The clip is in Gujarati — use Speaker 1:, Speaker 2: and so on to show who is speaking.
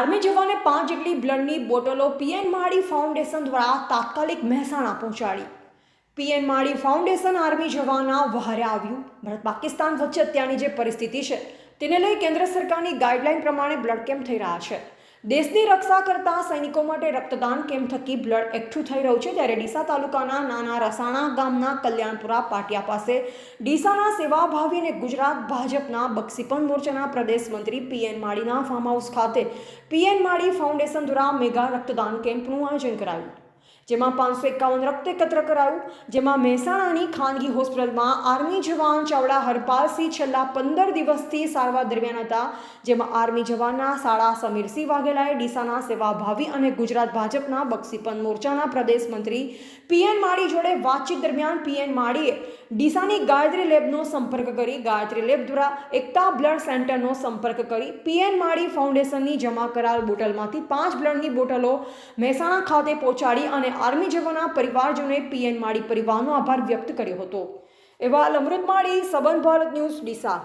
Speaker 1: આર્મી જવાને પાંચ જેટલી બ્લડની બોટલો પીએન માળી ફાઉન્ડેશન દ્વારા તાત્કાલિક મહેસાણા પહોંચાડી. પીએન માળી ફાઉન્ડેશન આર્મી જવાના વહારે આવ્યું. ભારત પાકિસ્તાન વચ્ચે અત્યારની જે પરિસ્થિતિ છે, તેને લઈ કેન્દ્ર સરકારની ગાઈડલાઈન પ્રમાણે બ્લડ કેમ્પ થઈ રહ્યા છે. દેશની રક્ષા કરતા સૈનિકો માટે રક્તદાન કેમ્પ થકી બ્લડ એકઠું થઈ રહ્યું છે ત્યારે ડીસા તાલુકાના નાના રસાણા ગામના કલ્યાણપુરા પાટિયા પાસે ડીસાના સેવાભાવી અને ગુજરાત ભાજપના બક્ષીપણ મોરચાના પ્રદેશ મંત્રી પીએન માળીના ફાર્મ હાઉસ ખાતે પીએન માળી ફાઉન્ડેશન દ્વારા મેગા રક્તદાન કેમ્પનું આયોજન કરાયું. જેમાં પાંચસો એકાવન રક્ત એકત્ર કરાયું. જેમાં મહેસાણાની ખાનગી હોસ્પિટલમાં આર્મી જવાન ચાવડા હરપાલસિંહ છેલ્લા પંદર દિવસથી સારવાર દરમિયાન હતા. જેમાં આર્મી જવાનના શાળા સમીરસિંહ વાઘેલાએ ડીસાના સેવાભાવી અને ગુજરાત ભાજપના બક્ષીપન મોરચાના પ્રદેશ મંત્રી પીએન માળી જોડે વાતચીત દરમિયાન પીએન માળીએ ડીસાની ગાયત્રી લેબનો સંપર્ક કરી ગાયત્રી લેબ દ્વારા એકતા બ્લડ સેન્ટરનો સંપર્ક કરી પીએન માળી ફાઉન્ડેશનની જમા કરાયેલ બોટલમાંથી પાંચ બ્લડની બોટલો મહેસાણા ખાતે પહોંચાડી અને આર્મી જવાના પરિવારજનોએ પીએન માળી પરિવારનો આભાર વ્યક્ત કર્યો હતો. એવા અમૃત માળી, સબન ભારત ન્યૂઝ, ડીસા.